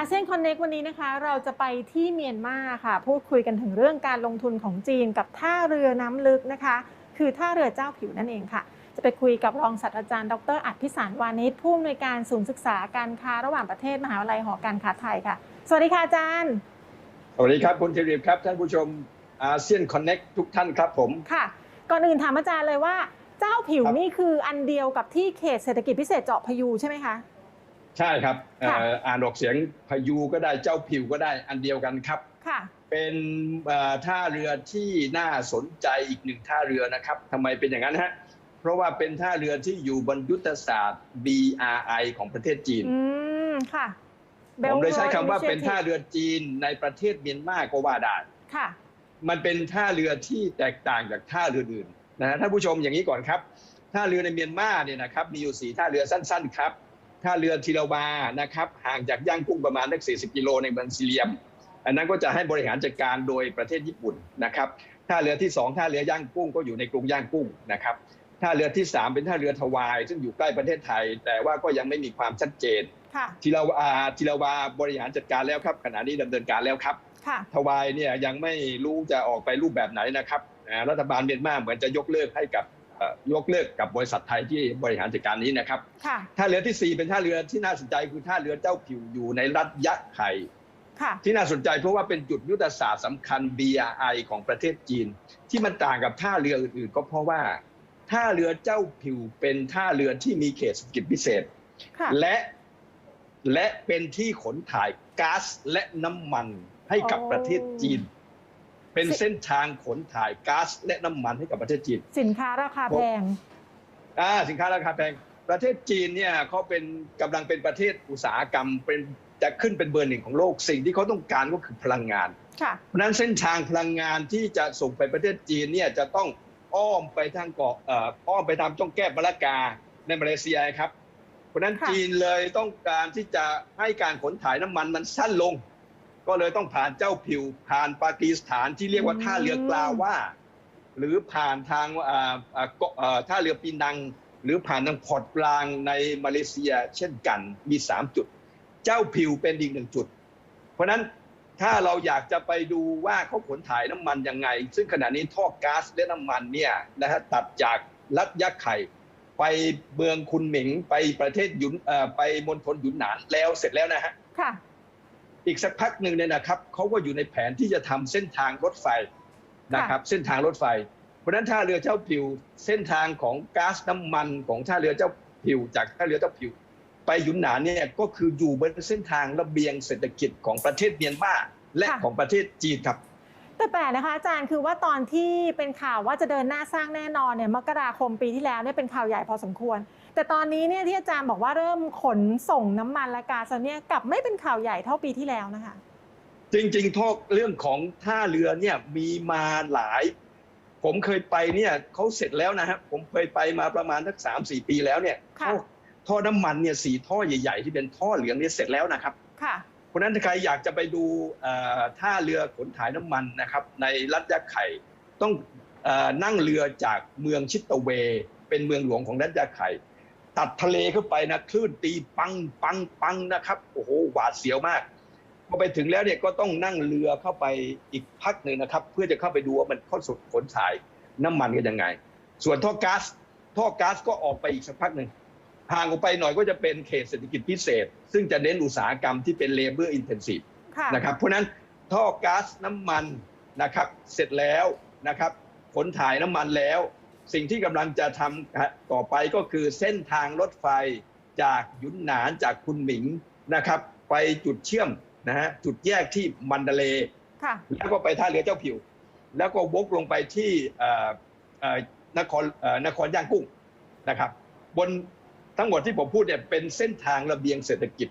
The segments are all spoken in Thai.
อาเซียนคอนเน็กวันนี้นะคะ เราจะไปที่เมียนมาค่ะ พูดคุยกันถึงเรื่องการลงทุนของจีนกับท่าเรือน้ำลึกนะคะ คือท่าเรือเจ้าผิวนั่นเองค่ะ จะไปคุยกับรองศาสตราจารย์ ดรอัดพิสารวานิชผู้อำนวยการศูนย์ศึกษาการค้าระหว่างประเทศมหาวิทยาลัยหอการค้าไทยค่ะ สวัสดีค่ะอาจารย์สวัสดีครับคุณธีรีครับท่านผู้ชมอาเซียนคอนเน็กทุกท่านครับผมค่ะ ก่อนอื่นถามอาจารย์เลยว่า เจ้าผิวครับนี่คืออันเดียวกับที่เขตเศรษฐกิจพิเศษเจาะพยูใช่ไหมคะ ใช่ครับเอ่ค่ะออ่านออกเสียงพายุก็ได้เจ้าผิวก็ได้อันเดียวกันครับ ค่ะ เป็นเอ่อท่าเรือที่น่าสนใจอีกหนึ่งท่าเรือนะครับทำไมเป็นอย่างนั้นฮะเพราะว่าเป็นท่าเรือที่อยู่บนยุทธศาสตร์ BRI ของประเทศจีน อืม ค่ะ ผมเลยใช้คำว่า Belt Road เป็นท่า Initiative เรือจีนในประเทศเมียนมาก็ว่าได้ ค่ะ มันเป็นท่าเรือที่แตกต่างจากท่าเรืออื่นนะฮะท่านผู้ชมอย่างนี้ก่อนครับ ท่าเรือในเมียนมาเนี่ยนะครับมีอยู่สีท่าเรือสั้น ๆ ครับ ท่าเรือทีละวานะครับห่างจากย่างกุ้งประมาณสัก40 กิโลในเมืองซีเรียม อันนั้นก็จะให้บริหารจัดการโดยประเทศญี่ปุ่นนะครับท่าเรือที่ 2 ท่าเรือย่างกุ้งก็อยู่ในกรุงย่างกุ้งนะครับท่าเรือที่ 3 เป็นท่าเรือทวาย ซึ่งอยู่ใกล้ประเทศไทย แต่ว่าก็ยังไม่มีความชัดเจนค่ะทีละวาทีละวาบริหารจัดการแล้วครับ ขณะนี้ดำเนินการแล้วครับค่ะทวายเนี่ยยังไม่รู้จะออกไปรูปแบบไหนนะครับอ่ารัฐบาลเมียนมาเหมือนจะยกเลิกให้กับเอ่อ ยกเลิกกับบริษัทไทยที่บริหารจัดการนี้นะครับค่ะท่าเรือที่ 4 เป็นท่าเรือที่น่าสนใจคือท่าเรือเจ้าผิวอยู่ในรัฐยะไข่ค่ะที่น่าสนใจเพราะว่าเป็นจุดยุทธศาสตร์สำคัญ BRI ของประเทศจีน ที่มันต่างกับท่าเรืออื่นๆ ก็เพราะว่า ท่าเรือเจ้าผิวเป็นท่าเรือที่มีเขตเศรษฐกิจพิเศษค่ะและและเป็นที่ขนถ่ายก๊าซและน้ำมันให้กับโอ้ประเทศจีน เป็นเส้นทางขนถ่ายก๊าซและน้ำมันให้กับประเทศจีน สินค้าราคาแพงอ่าสินค้าราคาแพง ประเทศจีนเนี่ยเขาเป็นกำลังเป็นประเทศอุตสาหกรรมเป็นจะขึ้นเป็นเบอร์หนึ่งของโลกสิ่งที่เขาต้องการก็คือพลังงานค่ะเพราะฉะนั้นเส้นทางพลังงานที่จะส่งไปประเทศจีนเนี่ยจะต้องอ้อมไปทางเกาะเอ่ออ้อมไปตามจ้องแก้บมะละกาในมาเลเซียครับ เพราะฉะนั้นค่ะจีนเลยต้องการที่จะให้การขนถ่ายน้ำมันมันสั้นลง ก็เลยต้องผ่านเจ้าผิว ผ่านปากีสถานที่เรียกว่าท่าเรือกลาว่า หรือผ่านทางอ่าอ่าเกาะเอ่อท่าเรือปีนัง หรือผ่านทางพอร์ตกลางในมาเลเซียเช่นกันมี 3 จุด เจ้าผิวเป็นอีกหนึ่งจุด เพราะฉะนั้นถ้าเราอยากจะไปดูว่าเขาขนถ่ายน้ำมันยังไง ซึ่งขณะนี้ท่อก๊าซและน้ำมันเนี่ยนะฮะตัดจากรัฐยะไข่ไปเมืองคุนหมิงไปประเทศหยุนเอ่อไปมณฑลหยุนหนานแล้วเสร็จแล้วนะฮะค่ะ อีกสักพักหนึ่งเนี่ยนะครับเขาก็อยู่ในแผนที่จะทำเส้นทางรถไฟนะครับเส้นทางรถไฟ เพราะฉะนั้นท่าเรือเจ้าผิวเส้นทางของก๊าซน้ำมันของท่าเรือเจ้าผิวจากท่าเรือเจ้าผิว ไปหยุนหนานเนี่ยก็คืออยู่บนเส้นทางระเบียงเศรษฐกิจของประเทศเมียนมาและค่ะของประเทศจีนครับ แต่แปลกนะคะอาจารย์คือว่าตอนที่เป็นข่าวว่าจะเดินหน้าสร้างแน่นอนเนี่ยมกราคมปีที่แล้วเนี่ยเป็นข่าวใหญ่พอสมควร แต่ตอนนี้เนี่ยที่อาจารย์บอกว่าเริ่มขนส่งน้ำมันและก๊าซเนี่ยกลับไม่เป็นข่าวใหญ่เท่าปีที่แล้วนะคะ จริงๆทอกเรื่องของท่าเรือเนี่ยมีมาหลาย ผมเคยไปเนี่ยเขาเสร็จแล้วนะฮะผมเคยไปมาประมาณสักสามสี่ปีแล้วเนี่ยค่ะท่อท่อน้ำมันเนี่ยสี่ท่อใหญ่ ๆ ที่เป็นท่อเหลืองเนี่ยเสร็จแล้วนะครับ ค่ะ เพราะนั้นใครอยากจะไปดูท่าเรือขนถ่ายน้ำมันนะครับ ในรัฐยะไข่ต้องอนั่งเรือจากเมืองชิตตะเว เป็นเมืองหลวงของรัฐยะไข่ตัดทะเลเข้าไปนะคลื่นตีปังปังปังนะครับโอ้โหหวาดเสียวมากพอไปถึงแล้วเนี่ยก็ต้องนั่งเรือเข้าไปอีกพักหนึ่งนะครับ เพื่อจะเข้าไปดูว่ามันข้าสุดขนถ่ายน้ำมันกันยังไง ส่วนท่อก๊าซท่อก๊าซก็ออกไปอีกสักพักหนึ่ง ห่างออกไปหน่อยก็จะเป็นเขตเศรษฐกิจพิเศษ ซึ่งจะเน้นอุตสาหกรรมที่เป็น labor intensive ค่ะนะครับเพราะฉะนั้นท่อก๊าซน้ำมันนะครับเสร็จแล้วนะครับขนถ่ายน้ำมันแล้ว สิ่งที่กำลังจะทำต่อไปก็คือเส้นทางรถไฟจากหยุนหนานจากคุนหมิงนะครับไปจุดเชื่อมนะฮะจุดแยกที่มันดาเลย์ค่ะแล้วก็ไปท่าเรือเจ้าผิว แล้วก็วกลงไปที่เอ่อเอ่อนครเอ่อนครย่างกุ้งนะครับ บน ทั้งหมดที่ผมพูดเนี่ยเป็นเส้นทางระเบียงเศรษฐกิจ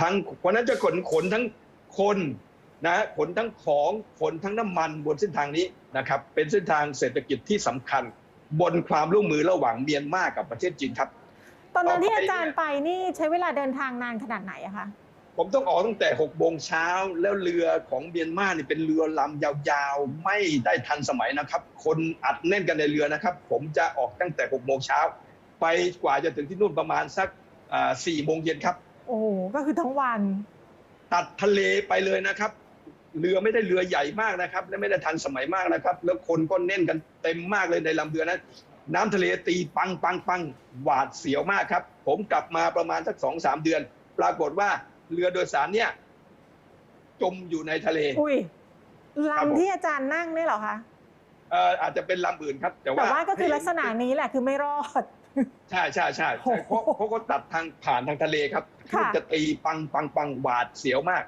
ทั้งเพราะฉะนั้นจะขนขนทั้งคนนะฮะขนทั้งของขนทั้งน้ำมันบนเส้นทางนี้นะครับเป็นเส้นทางเศรษฐกิจที่สำคัญ บนความร่วมมือระหว่างเมียนมากับประเทศจีนครับ ตอนนั้นที่ต่อไปอาจารย์ไปนี่ใช้เวลาเดินทางนานขนาดไหนอะคะผมต้องออกตั้งแต่6โมงเช้าแล้วเรือของเมียนมาเนี่ยเป็นเรือลำยาวๆ ไม่ได้ทันสมัยนะครับ คนอัดแน่นกันในเรือนะครับ ผมจะออกตั้งแต่6โมงเช้า ไปกว่าจะถึงที่นู่นประมาณสักสี่โมงเย็นครับ โอ้โหก็คือทั้งวัน ตัดทะเลไปเลยนะครับ เรือไม่ได้เรือใหญ่มากนะครับ และไม่ได้ทันสมัยมากนะครับ แล้วคนก็แน่นกันเต็มมากเลยในลำเรือนั้น น้ำทะเลตีปังปังปังหวาดเสียวมากครับ ผมกลับมาประมาณสักสองสามเดือน ปรากฏว่าเรือโดยสารเนี่ย จมอยู่ในทะเล อุ้ยครับผมลำที่อาจารย์นั่งนี่เหรอคะเอ่ออาจจะเป็นลำอื่นครับ แต่แต่ว่าว่าก็คือลักษณะนี้แหละคือไม่รอด ใช่ใช่ใช่โอ้ใช่โหเพราะเพราะเขาตัดทางผ่านทางทะเลครับค่ะจะตีปังปังปังหวาดเสียวมาก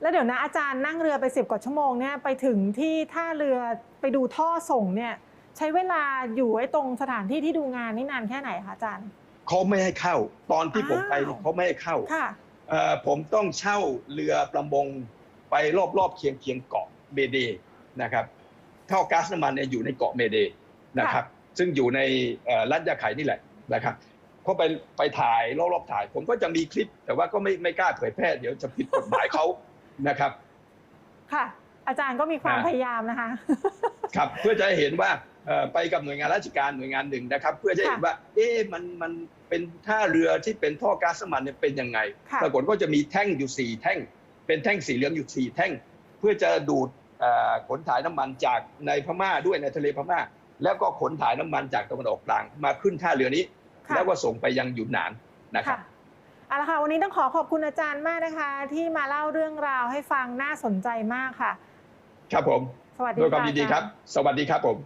แล้วเดี๋ยวนะอาจารย์นั่งเรือไปสิบกว่าชั่วโมงเนี่ยไปถึงที่ท่าเรือไปดูท่อส่งเนี่ย ใช้เวลาอยู่ไอ้ตรงสถานที่ที่ดูงานนี่นานแค่ไหนคะอาจารย์เขาไม่ให้เข้า ตอนที่ผมไปอ้าวเขาไม่ให้เข้าค่ะเอ่อผมต้องเช่าเรือประมงไปรอบๆเคียงเคียงๆเกาะเมเดนะครับท่อก๊าซน้ำมันเนี่ยอยู่ในเกาะเมเดนะครับ ซึ่งอยู่ในเอ่อรัฐยาไข่นี่แหละนะครับเขาไปไปถ่ายรอบๆถ่าย ผมก็จะมีคลิป แต่ว่าก็ไม่ไม่กล้าเผยแพร่เดี๋ยวจะผิดกฎหมายเขานะครับ ค่ะ อาจารย์ก็มีความอ่าพยายามนะคะ ครับเพื่อจะให้เห็นว่าเอ่อไปกับหน่วยงานราชการหน่วยงานหนึ่งนะครับ เพื่อจะให้เห็นว่า เอ๊ะมันมันเป็นท่าเรือที่เป็นท่อก๊าซน้ำมันเนี่ยเป็นยังไงค่ะปรากฏก็จะมีแท่งอยู่สี่แท่ง เป็นแท่งสีเหลืองอยู่สี่แท่ง เพื่อจะดูดเอ่อขนถ่ายน้ำมันจากในพม่าด้วยในทะเลพม่า แล้วก็ขนถ่ายน้ำมันจากตะวันออกกลางมาขึ้นท่าเรือนี้ค่ะแล้วก็ส่งไปยังหยุนหนานนะครับค่ะเอาละค่ะวันนี้ต้องขอขอบคุณอาจารย์มากนะคะ ที่มาเล่าเรื่องราวให้ฟังน่าสนใจมากค่ะ ครับผมสวัสดีด้วยความค่ะยินดีอาจาครับย์สวัสดีครับผม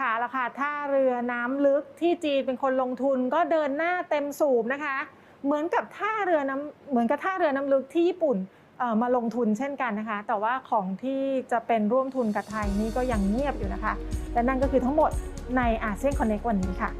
ค่ะแล้วค่ะท่าเรือน้ำลึกที่จีนเป็นคนลงทุนก็เดินหน้าเต็มสูบนะคะ เหมือนกับท่าเรือน้ำเหมือนกับท่าเรือน้ำลึกที่ญี่ปุ่นเอ่อ มาลงทุนเช่นกันนะคะ แต่ว่าของที่จะเป็นร่วมทุนกับไทยนี่ก็ยังเงียบอยู่นะคะ และนั่นก็คือทั้งหมดในอาเซียนคอนเน็กวันนี้ค่ะ